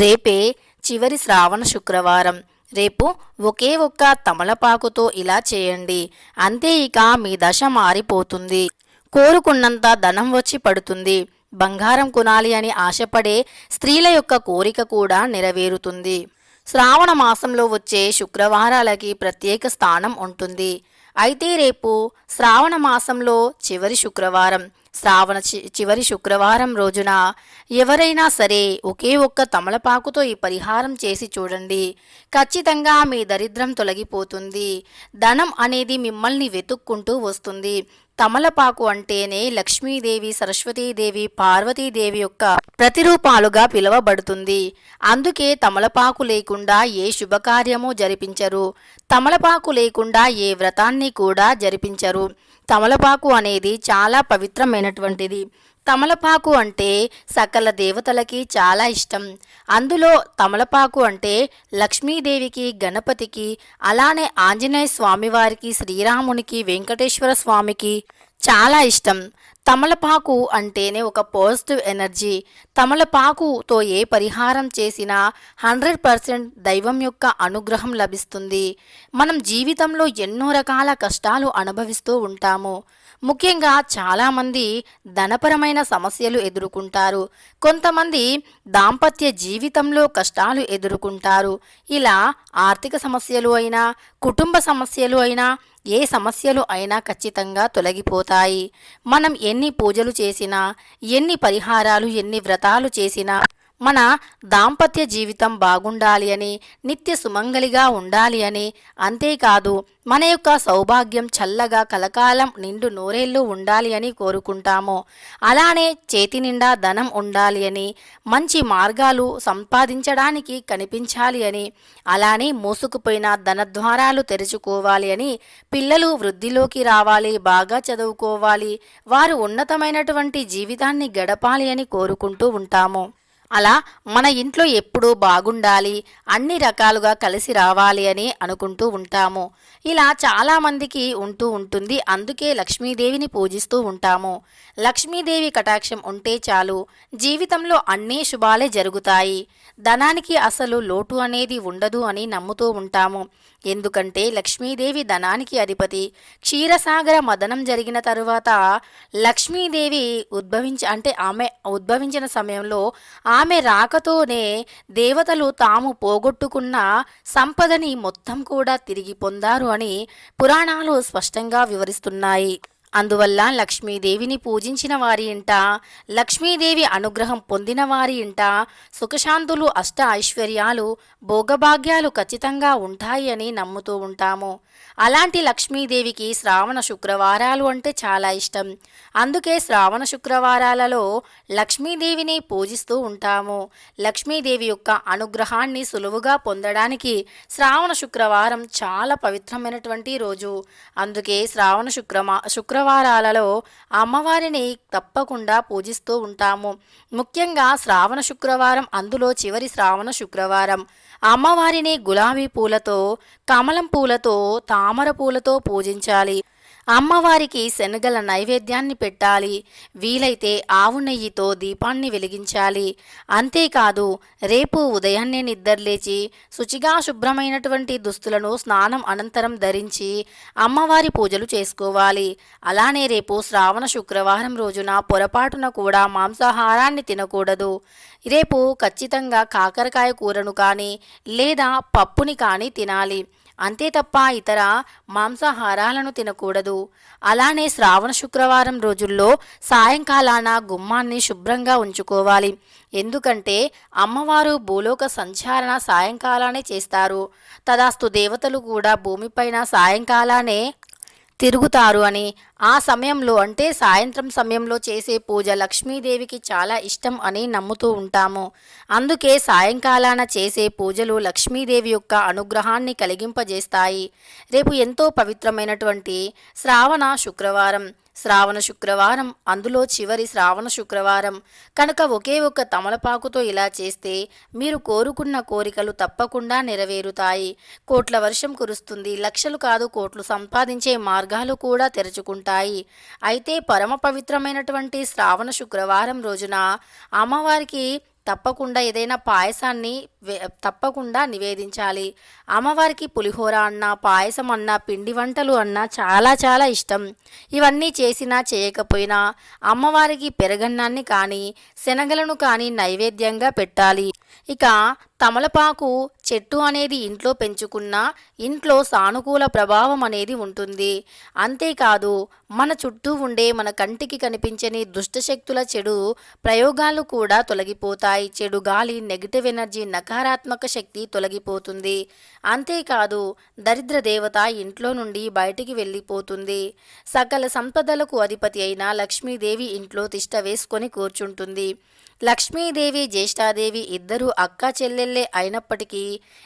రేపే చివరి శ్రావణ శుక్రవారం. రేపు ఒకే ఒక్క తమలపాకుతో ఇలా చేయండి. అంతే ఇక మీ దశ మారిపోతుంది. కోరుకున్నంత ధనం వచ్చి పడుతుంది. బంగారం కొనాలి అని ఆశపడే స్త్రీల యొక్క కోరిక కూడా నెరవేరుతుంది. శ్రావణ మాసంలో వచ్చే శుక్రవారాలకి ప్రత్యేక స్థానం ఉంటుంది. అయితే రేపు శ్రావణ మాసంలో చివరి శుక్రవారం. శ్రావణ చి- చివరి శుక్రవారం రోజున ఎవరైనా సరే ఒకే ఒక్క తమలపాకుతో ఈ పరిహారం చేసి చూడండి. ఖచ్చితంగా మీ దరిద్రం తొలగిపోతుంది. ధనం అనేది మిమ్మల్ని వెతుక్కుంటూ వస్తుంది. తమలపాకు అంటేనే లక్ష్మీదేవి సరస్వతీదేవి పార్వతీదేవి యొక్క ప్రతిరూపాలుగా పిలువబడుతుంది. అందుకే తమలపాకు లేకుండా ఏ శుభకార్యము జరిపించరు. తమలపాకు లేకుండా ఏ వ్రతాన్ని కూడా జరిపించరు. తమలపాకు అనేది చాలా పవిత్రమైనటువంటిది. తమలపాకు అంటే సకల దేవతలకి చాలా ఇష్టం. అందులో తమలపాకు అంటే లక్ష్మీదేవికి గణపతికి అలానే ఆంజనేయ స్వామివారికి శ్రీరామునికి వెంకటేశ్వర స్వామికి చాలా ఇష్టం. తమలపాకు అంటేనే ఒక పాజిటివ్ ఎనర్జీ. తమలపాకుతో ఏ పరిహారం చేసినా హండ్రెడ్ పర్సెంట్ దైవం యొక్క అనుగ్రహం లభిస్తుంది. మనం జీవితంలో ఎన్నో రకాల కష్టాలు అనుభవిస్తూ ఉంటాము. ముఖ్యంగా చాలామంది ధనపరమైన సమస్యలు ఎదుర్కొంటారు. కొంతమంది దాంపత్య జీవితంలో కష్టాలు ఎదుర్కొంటారు. ఇలా ఆర్థిక సమస్యలు అయినా కుటుంబ సమస్యలు అయినా ఏ సమస్యలు అయినా ఖచ్చితంగా తొలగిపోతాయి. మనం ఎన్ని పూజలు చేసినా ఎన్ని పరిహారాలు ఎన్ని వ్రతాలు చేసినా మన దాంపత్య జీవితం బాగుండాలి అని నిత్య సుమంగలిగా ఉండాలి అని. అంతేకాదు మన యొక్క సౌభాగ్యం చల్లగా కలకాలం నిండు నూరేళ్ళు ఉండాలి అని కోరుకుంటాము. అలానే చేతి నిండా ధనం ఉండాలి అని మంచి మార్గాలు సంపాదించడానికి కనిపించాలి అని అలానే మూసుకుపోయిన ధనద్వారాలు తెరుచుకోవాలి అని పిల్లలు వృద్ధిలోకి రావాలి బాగా చదువుకోవాలి వారు ఉన్నతమైనటువంటి జీవితాన్ని గడపాలి అని కోరుకుంటూ ఉంటాము. అలా మన ఇంట్లో ఎప్పుడూ బాగుండాలి అన్ని రకాలుగా కలిసి రావాలి అని అనుకుంటూ ఉంటాము. ఇలా చాలామందికి ఉంటూ ఉంటుంది. అందుకే లక్ష్మీదేవిని పూజిస్తూ ఉంటాము. లక్ష్మీదేవి కటాక్షం ఉంటే చాలు. జీవితంలో అన్నీ శుభాలే జరుగుతాయి. ధనానికి అసలు లోటు అనేది ఉండదు అని నమ్ముతూ ఉంటాము. ఎందుకంటే లక్ష్మీదేవి ధనానికి అధిపతి. క్షీరసాగర మదనం జరిగిన తరువాత లక్ష్మీదేవి ఉద్భవించి అంటే ఆమె ఉద్భవించిన సమయంలో ఆ ఆమె రాకతోనే దేవతలు తాము పోగొట్టుకున్న సంపదని మొత్తం కూడా తిరిగి పొందారు అని పురాణాలు స్పష్టంగా వివరిస్తున్నాయి. అందువల్ల లక్ష్మీదేవిని పూజించిన వారి ఇంట లక్ష్మీదేవి అనుగ్రహం పొందిన వారి ఇంట సుఖశాంతులు అష్ట ఐశ్వర్యాలు భోగభాగ్యాలు ఖచ్చితంగా ఉంటాయి అని నమ్ముతూ ఉంటాము. అలాంటి లక్ష్మీదేవికి శ్రావణ శుక్రవారాలు అంటే చాలా ఇష్టం. అందుకే శ్రావణ శుక్రవారాలలో లక్ష్మీదేవిని పూజిస్తూ ఉంటాము. లక్ష్మీదేవి యొక్క అనుగ్రహాన్ని సులువుగా పొందడానికి శ్రావణ శుక్రవారం చాలా పవిత్రమైనటువంటి రోజు. అందుకే శ్రావణ శుక్రమా శుక్రవారాలలో అమ్మవారిని తప్పకుండా పూజిస్తూ ఉంటాము. ముఖ్యంగా శ్రావణ శుక్రవారం అందులో చివరి శ్రావణ శుక్రవారం. అమ్మవారిని గులాబీ పూలతో కమలం పూలతో తామర పూలతో పూజించాలి. అమ్మవారికి శనగల నైవేద్యాన్ని పెట్టాలి. వీలైతే ఆవు నెయ్యితో దీపాన్ని వెలిగించాలి. అంతేకాదు రేపు ఉదయాన్నే నిద్రలేచి శుచిగా శుభ్రమైనటువంటి దుస్తులను స్నానం అనంతరం ధరించి అమ్మవారి పూజలు చేసుకోవాలి. అలానే రేపు శ్రావణ శుక్రవారం రోజున పొరపాటున కూడా మాంసాహారాన్ని తినకూడదు. రేపు ఖచ్చితంగా కాకరకాయ కూరను కానీ లేదా పప్పుని కానీ తినాలి. అంతే తప్ప ఇతర మాంసాహారాలను తినకూడదు. అలానే శ్రావణ శుక్రవారం రోజుల్లో సాయంకాలాన గుమ్మాన్ని శుభ్రంగా ఉంచుకోవాలి. ఎందుకంటే అమ్మవారు భూలోక సంచారణ సాయంకాలానే చేస్తారు. తదాస్తు దేవతలు కూడా భూమిపైన సాయంకాలానే తిరుగుతారు అని ఆ సమయంలో అంటే సాయంత్రం సమయంలో చేసే పూజ లక్ష్మీదేవికి చాలా ఇష్టం అని నమ్ముతూ ఉంటాము. అందుకే సాయంకాలాన చేసే పూజలు లక్ష్మీదేవి యొక్క అనుగ్రహాన్ని కలిగింపజేస్తాయి. రేపు ఎంతో పవిత్రమైనటువంటి శ్రావణ శుక్రవారం శ్రావణ శుక్రవారం అందులో చివరి శ్రావణ శుక్రవారం. కనుక ఒకే ఒక్క తమలపాకుతో ఇలా చేస్తే మీరు కోరుకున్న కోరికలు తప్పకుండా నెరవేరుతాయి. కోట్ల వర్షం కురుస్తుంది. లక్షలు కాదు కోట్లు సంపాదించే మార్గాలు కూడా తెరుచుకుంటాయి. అయితే పరమ పవిత్రమైనటువంటి శ్రావణ శుక్రవారం రోజున అమ్మవారికి తప్పకుండా ఏదైనా పాయసాన్ని తప్పకుండా నివేదించాలి. అమ్మవారికి పులిహోర అన్న పాయసం అన్న పిండి వంటలు అన్న చాలా చాలా ఇష్టం. ఇవన్నీ చేసినా చేయకపోయినా అమ్మవారికి పెరగన్నాన్ని కానీ శనగలను కానీ నైవేద్యంగా పెట్టాలి. ఇక తమలపాకు చెట్టు అనేది ఇంట్లో పెంచుకున్నా ఇంట్లో సానుకూల ప్రభావం అనేది ఉంటుంది. అంతేకాదు మన చుట్టూ ఉండే మన కంటికి కనిపించని దుష్టశక్తుల చెడు ప్రయోగాలు కూడా తొలగిపోతాయి. చెడు గాలి నెగిటివ్ ఎనర్జీ నకారాత్మక శక్తి తొలగిపోతుంది. అంతేకాదు దరిద్ర దేవత ఇంట్లో నుండి బయటికి వెళ్ళిపోతుంది. సకల సంపదలకు అధిపతి అయిన లక్ష్మీదేవి ఇంట్లో తిష్ట వేసుకొని కూర్చుంటుంది. లక్ష్మీదేవి జ్యేష్ఠాదేవి ఇద్దరు అక్క చెల్లెళ్ళ అయినప్పటికీ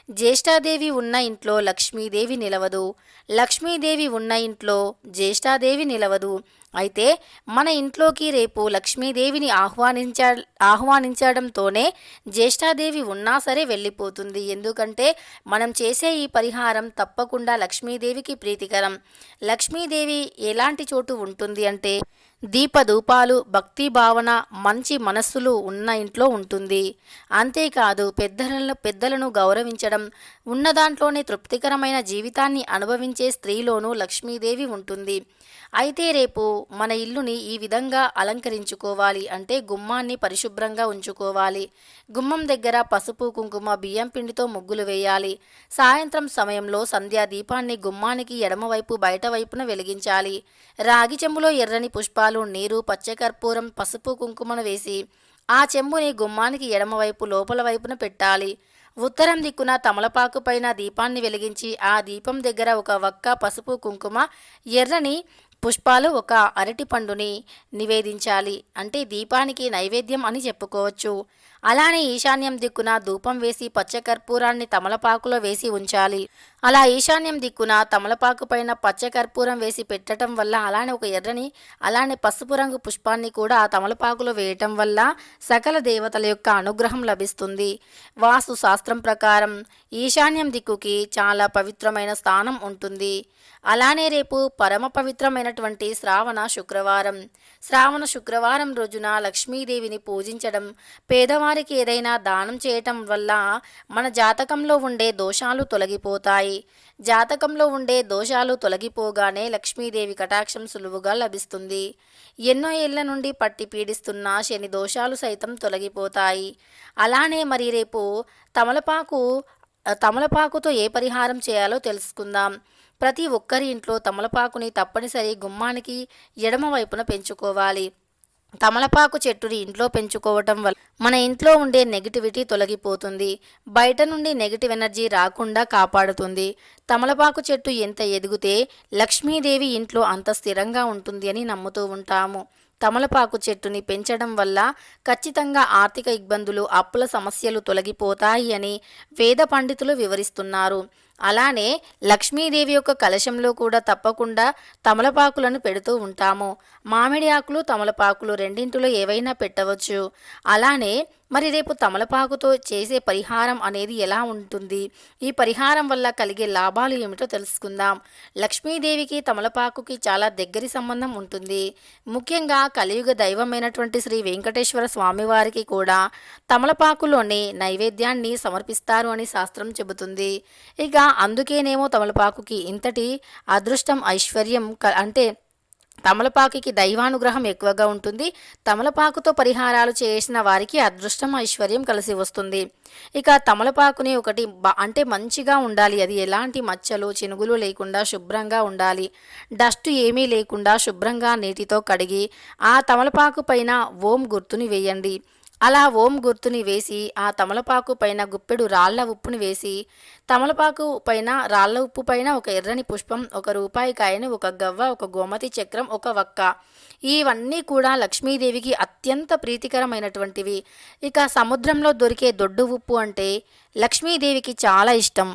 జ్యేష్ఠాదేవి ఉన్న ఇంట్లో లక్ష్మీదేవి నిలవదు. లక్ష్మీదేవి ఉన్న ఇంట్లో జ్యేష్ఠాదేవి నిలవదు. అయితే మన ఇంట్లోకి రేపు లక్ష్మీదేవిని ఆహ్వానించ ఆహ్వానించడంతోనే జ్యేష్ఠాదేవి ఉన్నా సరే వెళ్ళిపోతుంది. ఎందుకంటే మనం చేసే ఈ పరిహారం తప్పకుండా లక్ష్మీదేవికి ప్రీతికరం. లక్ష్మీదేవి ఎలాంటి చోటు ఉంటుంది అంటే దీపధూపాలు భక్తి భావన మంచి మనస్సులు ఉన్న ఇంట్లో ఉంటుంది. అంతేకాదు పెద్దలను పెద్దలను గౌరవించడం ఉన్న దాంట్లోనే తృప్తికరమైన జీవితాన్ని అనుభవించే స్త్రీలోనూ లక్ష్మీదేవి ఉంటుంది. అయితే రేపు మన ఇల్లుని ఈ విధంగా అలంకరించుకోవాలి అంటే గుమ్మాన్ని పరిశుభ్రంగా ఉంచుకోవాలి. గుమ్మం దగ్గర పసుపు కుంకుమ బియ్యం పిండితో ముగ్గులు వేయాలి. సాయంత్రం సమయంలో సంధ్యా దీపాన్ని గుమ్మానికి ఎడమవైపు బయట వైపున వెలిగించాలి. రాగి చెంబులో ఎర్రని పుష్పాలు నీరు పచ్చకర్పూరం పసుపు కుంకుమను వేసి ఆ చెంబుని గుమ్మానికి ఎడమవైపు లోపల వైపున పెట్టాలి. ఉత్తరం దిక్కున తమలపాకు పైన దీపాన్ని వెలిగించి ఆ దీపం దగ్గర ఒక వక్క పసుపు కుంకుమ ఎర్రని పుష్పాలు ఒక అరటి పండుని నివేదించాలి. అంటే దీపానికి నైవేద్యం అని చెప్పుకోవచ్చు. అలానే ఈశాన్యం దిక్కున ధూపం వేసి పచ్చకర్పూరాన్ని తమలపాకులో వేసి ఉంచాలి. అలా ఈశాన్యం దిక్కున తమలపాకు పైన పచ్చకర్పూరం వేసి పెట్టడం వల్ల అలానే ఒక ఎర్రని అలానే పసుపు రంగు పుష్పాన్ని కూడా తమలపాకులో వేయటం వల్ల సకల దేవతల యొక్క అనుగ్రహం లభిస్తుంది. వాస్తు శాస్త్రం ప్రకారం ఈశాన్యం దిక్కుకి చాలా పవిత్రమైన స్థానం ఉంటుంది. అలానే రేపు పరమ పవిత్రమైనటువంటి శ్రావణ శుక్రవారం. శ్రావణ శుక్రవారం రోజున లక్ష్మీదేవిని పూజించడం పేదవారి వారికి ఏదైనా దానం చేయటం వల్ల మన జాతకంలో ఉండే దోషాలు తొలగిపోతాయి. జాతకంలో ఉండే దోషాలు తొలగిపోగానే లక్ష్మీదేవి కటాక్షం సులువుగా లభిస్తుంది. ఎన్నో ఏళ్ళ నుండి పట్టి పీడిస్తున్న శని దోషాలు సైతం తొలగిపోతాయి. అలానే మరి రేపు తమలపాకు తమలపాకుతో ఏ పరిహారం చేయాలో తెలుసుకుందాం. ప్రతి ఒక్కరి ఇంట్లో తమలపాకుని తప్పనిసరి గుమ్మానికి ఎడమ వైపున పెంచుకోవాలి. తమలపాకు చెట్టుని ఇంట్లో పెంచుకోవటం వల్ల మన ఇంట్లో ఉండే నెగిటివిటీ తొలగిపోతుంది. బయట నుండి నెగిటివ్ ఎనర్జీ రాకుండా కాపాడుతుంది. తమలపాకు చెట్టు ఎంత ఎదిగితే లక్ష్మీదేవి ఇంట్లో అంత స్థిరంగా ఉంటుంది అని నమ్ముతూ ఉంటాము. తమలపాకు చెట్టుని పెంచడం వల్ల ఖచ్చితంగా ఆర్థిక ఇబ్బందులు అప్పుల సమస్యలు తొలగిపోతాయి అని వేద పండితులు వివరిస్తున్నారు. అలానే లక్ష్మీదేవి యొక్క కలశంలో కూడా తప్పకుండా తమలపాకులను పెడుతూ ఉంటాము. మామిడి ఆకులు తమలపాకులు రెండింటిలో ఏవైనా పెట్టవచ్చు. అలానే మరి రేపు తమలపాకుతో చేసే పరిహారం అనేది ఎలా ఉంటుంది? ఈ పరిహారం వల్ల కలిగే లాభాలు ఏమిటో తెలుసుకుందాం. లక్ష్మీదేవికి తమలపాకుకి చాలా దగ్గరి సంబంధం ఉంటుంది. ముఖ్యంగా కలియుగ దైవమైనటువంటి శ్రీ వెంకటేశ్వర స్వామివారికి కూడా తమలపాకులోని నైవేద్యాన్ని సమర్పిస్తారు అని శాస్త్రం చెబుతుంది. ఇక అందుకేనేమో తమలపాకుకి ఇంతటి అదృష్టం ఐశ్వర్యం క- అంటే తమలపాకుకి దైవానుగ్రహం ఎక్కువగా ఉంటుంది. తమలపాకుతో పరిహారాలు చేసిన వారికి అదృష్టం ఐశ్వర్యం కలిసి వస్తుంది. ఇక తమలపాకుని ఒకటి అంటే మంచిగా ఉండాలి. అది ఎలాంటి మచ్చలు చినుగులు లేకుండా శుభ్రంగా ఉండాలి. డస్ట్ ఏమీ లేకుండా శుభ్రంగా నీటితో కడిగి ఆ తమలపాకు పైన ఓం గుర్తుని వేయండి. అలా ఓం గుర్తుని వేసి ఆ తమలపాకు పైన గుప్పెడు రాళ్ళ ఉప్పుని వేసి తమలపాకు పైన రాళ్ళ ఉప్పు పైన ఒక ఎర్రని పుష్పం ఒక రూపాయి కాయని ఒక గవ్వ ఒక గోమతి చక్రం ఒక వక్క. ఇవన్నీ కూడా లక్ష్మీదేవికి అత్యంత ప్రీతికరమైనటువంటివి. ఇక సముద్రంలో దొరికే దొడ్డు ఉప్పు అంటే లక్ష్మీదేవికి చాలా ఇష్టం.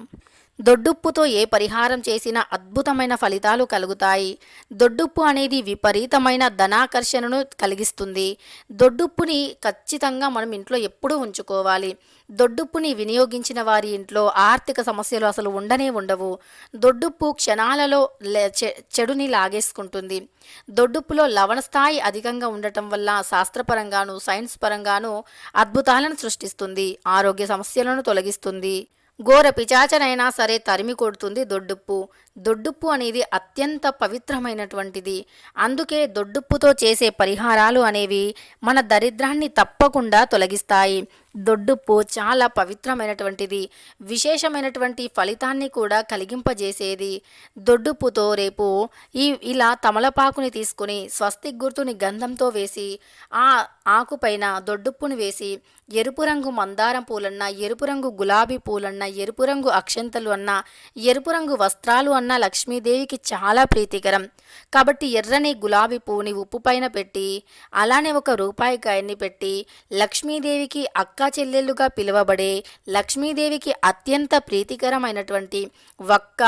దొడ్డుప్పుతో ఏ పరిహారం చేసినా అద్భుతమైన ఫలితాలు కలుగుతాయి. దొడ్డుప్పు అనేది విపరీతమైన ధనాకర్షణను కలిగిస్తుంది. దొడ్డుప్పుని ఖచ్చితంగా మనం ఇంట్లో ఎప్పుడూ ఉంచుకోవాలి. దొడ్డుప్పుని వినియోగించిన వారి ఇంట్లో ఆర్థిక సమస్యలు అసలు ఉండనే ఉండవు. దొడ్డుప్పు క్షణాలలో చె- చెడుని లాగేసుకుంటుంది. దొడ్డుప్పులో లవణ స్థాయి అధికంగా ఉండటం వల్ల శాస్త్రపరంగాను సైన్స్ పరంగాను అద్భుతాలను సృష్టిస్తుంది. ఆరోగ్య సమస్యలను తొలగిస్తుంది. ఘోర పిచాచనైనా సరే తరిమి కొడుతుంది దొడ్డుప్పు. దొడ్డుప్పు అనేది అత్యంత పవిత్రమైనటువంటిది. అందుకే దొడ్డుప్పుతో చేసే పరిహారాలు అనేవి మన దరిద్రాన్ని తప్పకుండా తొలగిస్తాయి. దొడ్డుప్పు చాలా పవిత్రమైనటువంటిది. విశేషమైనటువంటి ఫలితాన్ని కూడా కలిగింపజేసేది. దొడ్డుప్పుతో రేపు ఈ ఇలా తమలపాకుని తీసుకుని స్వస్తి గుర్తుని గంధంతో వేసి ఆ ఆకుపైన దొడ్డుప్పుని వేసి ఎరుపు రంగు మందారం పూలన్నా ఎరుపు రంగు గులాబీ పూలన్నా ఎరుపు రంగు అక్షంతలు అన్నా ఎరుపు రంగు వస్త్రాలు అన్నా లక్ష్మీదేవికి చాలా ప్రీతికరం. కాబట్టి ఎర్రని గులాబీ పువ్వుని ఉప్పు పైన పెట్టి అలానే ఒక రూపాయి కాయన్ని పెట్టి లక్ష్మీదేవికి అక్క చెల్లెళ్ళుగా పిలువబడే లక్ష్మీదేవికి అత్యంత ప్రీతికరమైనటువంటి వక్క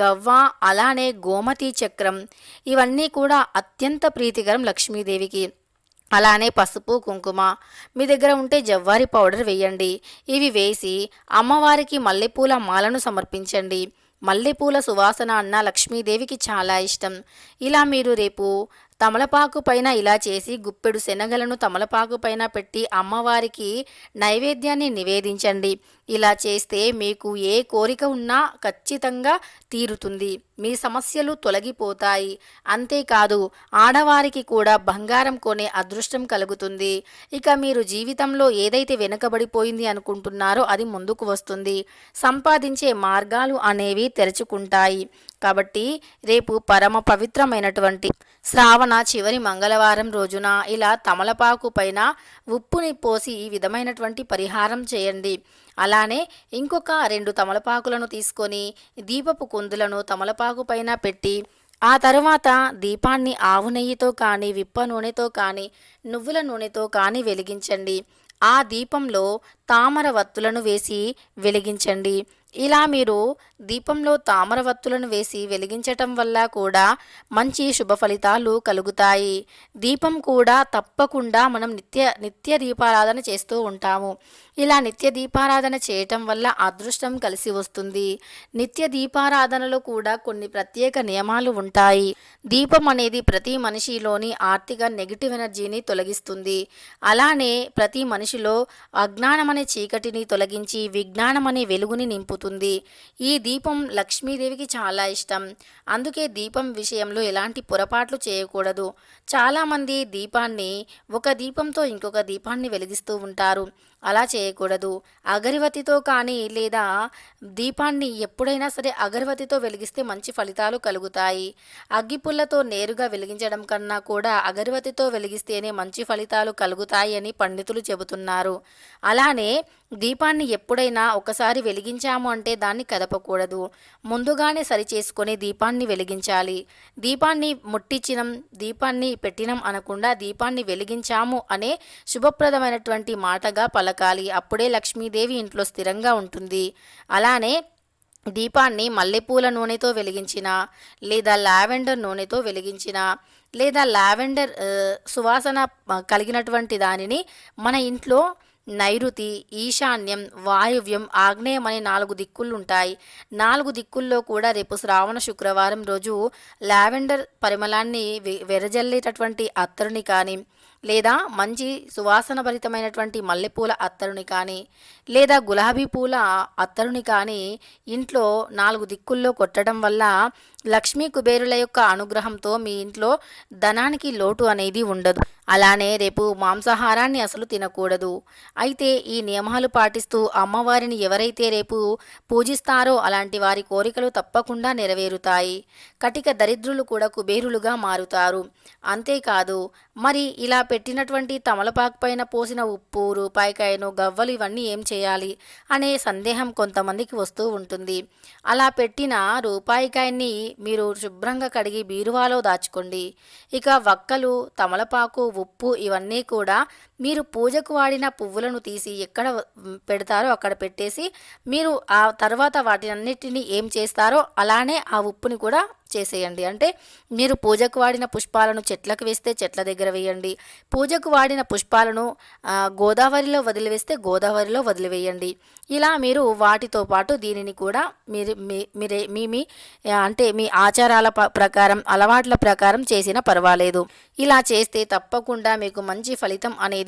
గవ్వ అలానే గోమతి చక్రం ఇవన్నీ కూడా అత్యంత ప్రీతికరం లక్ష్మీదేవికి. అలానే పసుపు కుంకుమ మీ దగ్గర ఉంటే జవ్వారి పౌడర్ వేయండి. ఇవి వేసి అమ్మవారికి మల్లెపూల మాలను సమర్పించండి. మల్లెపూల సువాసన అన్న లక్ష్మీదేవికి చాలా ఇష్టం. ఇలా మీరు రేపు తమలపాకు పైన ఇలా చేసి గుప్పెడు శనగలను తమలపాకు పైన పెట్టి అమ్మవారికి నైవేద్యాన్ని నివేదించండి. ఇలా చేస్తే మీకు ఏ కోరిక ఉన్నా ఖచ్చితంగా తీరుతుంది. మీ సమస్యలు తొలగిపోతాయి. అంతేకాదు ఆడవారికి కూడా బంగారం కొనే అదృష్టం కలుగుతుంది. ఇక మీరు జీవితంలో ఏదైతే వెనుకబడిపోయింది అనుకుంటున్నారో అది ముందుకు వస్తుంది. సంపాదించే మార్గాలు అనేవి తెరుచుకుంటాయి. కాబట్టి రేపు పరమ పవిత్రమైనటువంటి శ్రావణ చివరి మంగళవారం రోజున ఇలా తమలపాకు పైన ఉప్పుని పోసి ఈ విధమైనటువంటి పరిహారం చేయండి. అలానే ఇంకొక రెండు తమలపాకులను తీసుకొని దీపపు కుందులను తమలపాకు పైన పెట్టి ఆ తరువాత దీపాన్ని ఆవు నెయ్యితో కానీ విప్ప నూనెతో కానీ నువ్వుల నూనెతో కానీ వెలిగించండి. ఆ దీపంలో తామర వత్తులను వేసి వెలిగించండి. ఇలా మీరు దీపంలో తామరవత్తులను వేసి వెలిగించటం వల్ల కూడా మంచి శుభ ఫలితాలు కలుగుతాయి. దీపం కూడా తప్పకుండా మనం నిత్య నిత్య దీపారాధన చేస్తూ ఉంటాము. ఇలా నిత్య దీపారాధన చేయటం వల్ల అదృష్టం కలిసి వస్తుంది. నిత్య దీపారాధనలో కూడా కొన్ని ప్రత్యేక నియమాలు ఉంటాయి. దీపం అనేది ప్రతి మనిషిలోని ఆర్థిక నెగిటివ్ ఎనర్జీని తొలగిస్తుంది. అలానే ప్రతి మనిషిలో అజ్ఞానమనే చీకటిని తొలగించి విజ్ఞానమనే వెలుగుని నింపుతుంది ఈ దీపం లక్ష్మీదేవికి చాలా ఇష్టం. అందుకే దీపం విషయంలో ఎలాంటి పొరపాట్లు చేయకూడదు. చాలామంది దీపాన్ని ఒక దీపంతో ఇంకొక దీపాన్ని వెలిగిస్తూ ఉంటారు. అలా చేయకూడదు. అగరవతితో కానీ లేదా దీపాన్ని ఎప్పుడైనా సరే అగరవతితో వెలిగిస్తే మంచి ఫలితాలు కలుగుతాయి. అగ్గిపుల్లతో నేరుగా వెలిగించడం కన్నా కూడా అగరవతితో వెలిగిస్తేనే మంచి ఫలితాలు కలుగుతాయి అని పండితులు చెబుతున్నారు. అలానే దీపాన్ని ఎప్పుడైనా ఒకసారి వెలిగించాము అంటే దాన్ని కదపకూడదు. ముందుగానే సరిచేసుకొని దీపాన్ని వెలిగించాలి. దీపాన్ని ముట్టించినం దీపాన్ని పెట్టినం అనకుండా దీపాన్ని వెలిగించాము అనే శుభప్రదమైనటువంటి మాటగా పలకాలి అప్పుడే లక్ష్మీదేవి ఇంట్లో స్థిరంగా ఉంటుంది. అలానే దీపాన్ని మల్లెపూల నూనెతో వెలిగించిన లేదా లావెండర్ నూనెతో వెలిగించిన లేదా లావెండర్ సువాసన కలిగినటువంటి దానిని మన ఇంట్లో నైరుతి ఈశాన్యం వాయువ్యం ఆగ్నేయం అనే నాలుగు దిక్కులు ఉంటాయి నాలుగు దిక్కుల్లో కూడా రేపు శ్రావణ శుక్రవారం రోజు లావెండర్ పరిమళాన్ని వెరజల్లేటటువంటి అత్తరుని కానీ లేదా మంచి సువాసన భరితమైనటువంటి మల్లెపూల అత్తరుని కానీ లేదా గులాబీ పూల అత్తరుని కానీ ఇంట్లో నాలుగు దిక్కుల్లో కొట్టడం వల్ల లక్ష్మీ కుబేరుల యొక్క అనుగ్రహంతో మీ ఇంట్లో ధనానికి లోటు అనేది ఉండదు. అలానే రేపు మాంసాహారాన్ని అసలు తినకూడదు. అయితే ఈ నియమాలు పాటిస్తూ అమ్మవారిని ఎవరైతే రేపు పూజిస్తారో అలాంటి వారి కోరికలు తప్పకుండా నెరవేరుతాయి. కటిక దరిద్రులు కూడా కుబేరులుగా మారుతారు. అంతేకాదు మరి ఇలా పెట్టినటువంటి తమలపాకు పైన పోసిన ఉప్పు రూపాయికాయను గవ్వలు ఇవన్నీ ఏం చేయాలి అనే సందేహం కొంతమందికి వస్తూ ఉంటుంది. అలా పెట్టిన రూపాయికాయని మీరు శుభ్రంగా కడిగి బీరువాలో దాచుకోండి. ఇక వక్కలు తమలపాకు ఉప్పు ఇవన్నీ కూడా మీరు పూజకు వాడిన పువ్వులను తీసి ఎక్కడ పెడతారో అక్కడ పెట్టేసి మీరు ఆ తర్వాత వాటినన్నిటినీ ఏం చేస్తారో అలానే ఆ ఉప్పుని కూడా చేసేయండి. అంటే మీరు పూజకు వాడిన పుష్పాలను చెట్లకు వేస్తే చెట్ల దగ్గర వేయండి. పూజకు వాడిన పుష్పాలను గోదావరిలో వదిలివేస్తే గోదావరిలో వదిలివేయండి. ఇలా మీరు వాటితో పాటు దీనిని కూడా మీరు మీ మీరే మీ మీ అంటే మీ ఆచారాల ప- ప్రకారం అలవాట్ల ప్రకారం చేసినా పర్వాలేదు. ఇలా చేస్తే తప్పకుండా మీకు మంచి ఫలితం అనేది